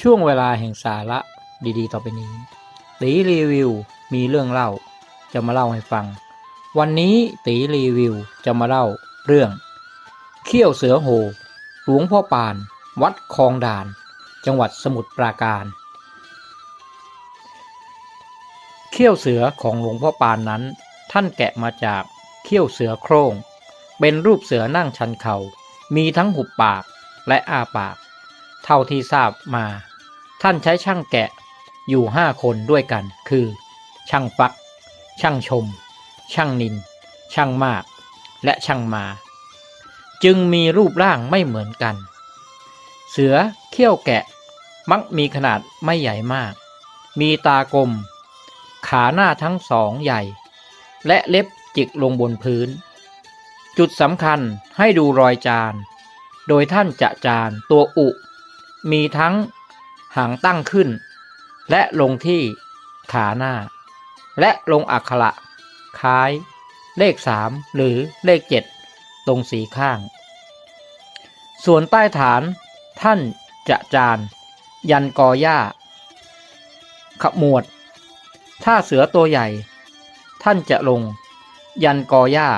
ช่วงเวลาแห่งสาระดีๆ ต่อไปนี้ตีรีวิวมีเรื่องเล่า จะมาเล่าให้ฟัง วันนี้ตีรีวิวจะมาเล่าเรื่อง เขี้ยวเสือโหหลวงพ่อปาน วัดคลองด่าน จังหวัดสมุทรปราการ เขี้ยวเสือของหลวงพ่อปานนั้น ท่านแกะมาจากเขี้ยวเสือโครงเป็นรูปเสือนั่งชันเขา่ามีทั้งหุบปากและอาปาก เท่าที่ทราบมา ท่านใช้ช่างแกะอยู่ห้าคนด้วยกัน คือ ช่างฟัก ช่างชม ช่างนิน ช่างมาก และช่างมา จึงมีรูปร่างไม่เหมือนกัน เสือเขี้ยวแกะมักมีขนาดไม่ใหญ่มาก มีตากลม ขาหน้าทั้งสองใหญ่ และเล็บจิกลงบนพื้น จุดสำคัญให้ดูรอยจาน โดยท่านจะจานตัวอุ มีทั้งหางตั้งขึ้น และลงที่ขาหน้า และลงอักขระคล้าย เลขสามหรือเลขเจ็ดตรงสีข้าง ส่วนใต้ฐานท่านจะจาน ยันกอหญ้า ขมวด ถ้าเสือตัวใหญ่ ท่านจะลง ยันกอหญ้า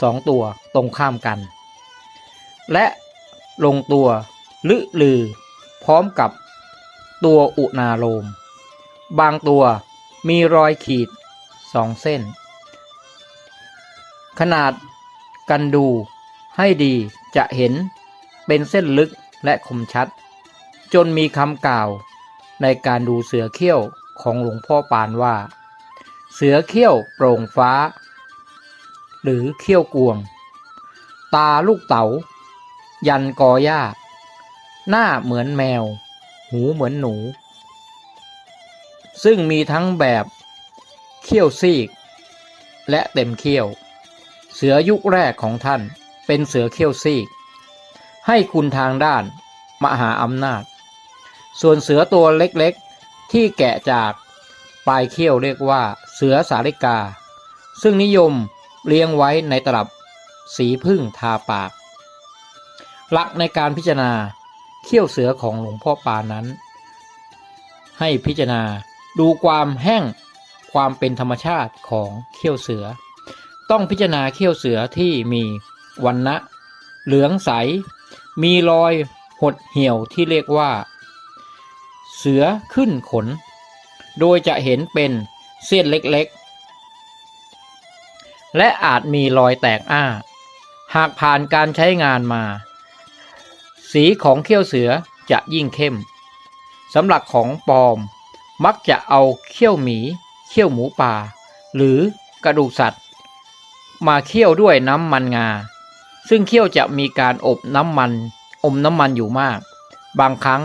สองตัวตรงข้ามกัน และลงตัวลึลือ พร้อมกับตัวอุณาโลม บางตัวมีรอยขีดสองเส้น ขนาดกันดูให้ดีจะเห็นเป็นเส้นลึกและคมชัด จนมีคำกล่าวในการดูเสือเขี้ยวของหลวงพ่อปานว่า เสือเขี้ยวโปร่งฟ้า หรือเขี้ยวกวง ตาลูกเต๋ายันกอหญ้า หน้าเหมือนแมว หูเหมือนหนู ซึ่งมีทั้งแบบเขี้ยวซีก และเต็มเขี้ยว เสือยุคแรกของท่านเป็นเสือเขี้ยวซีก ให้คุณทางด้านมหาอำนาจ ส่วนเสือตัวเล็กๆ ที่แกะจากปลายเขี้ยวเรียกว่าเสือสาลิกา ซึ่งนิยมเลี้ยงไว้ในตลับสีพึ่งทาปาก หลักในการพิจารณา เขี้ยวเสือของหลวงพ่อปานั้น ให้พิจารณาดูความแห้งความเป็นธรรมชาติของเขี้ยวเสือ ต้องพิจารณาเขี้ยวเสือที่มีวันนะเหลืองใส มีรอยหดเหี่ยวที่เรียกว่า เสือขึ้นขน โดยจะเห็นเป็นเส้นเล็กๆ และอาจมีรอยแตกอ้า หากผ่านการใช้งานมา สีของเขี้ยวเสือจะยิ่งเข้มสำหรับของปลอมมักจะเอาเขี้ยวหมี เขี้ยวหมูป่า หรือกระดูกสัตว์ มาเคี่ยวด้วยน้ำมันงา ซึ่งเคี่ยวจะมีการอบน้ำมันอมน้ำมันอยู่มาก บางครั้ง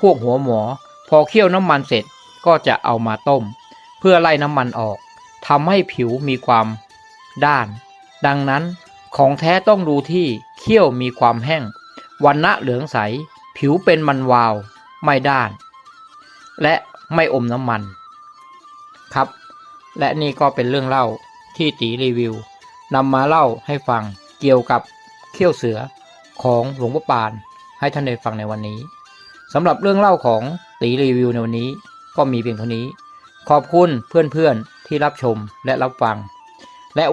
พวกหัวหมอ พอเคี่ยวน้ำมันเสร็จก็จะเอามาต้ม เพื่อไล่น้ำมันออกทำให้ผิวมีความด้าน ดังนั้นของแท้ต้องดูที่เคี่ยวมีความแห้ง วันณะเหลืองใส ผิวเป็นมันวาว ไม่ด้าน และไม่อมน้ำมัน ครับ และนี่ก็เป็นเรื่องเล่าที่ตีรีวิวนำมาเล่าให้ฟังเกี่ยวกับเขี้ยวเสือของหลวงพ่อปานให้ท่านได้ฟังในวันนี้สำหรับเรื่องเล่าของตีรีวิวในวันนี้ก็มีเพียงเท่านี้ ขอบคุณเพื่อนๆที่รับชมและรับฟัง และ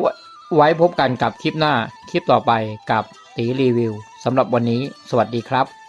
ไว้พบกันกับคลิปหน้าคลิปต่อไปกับ ตีรีวิวสำหรับวันนี้ สวัสดีครับ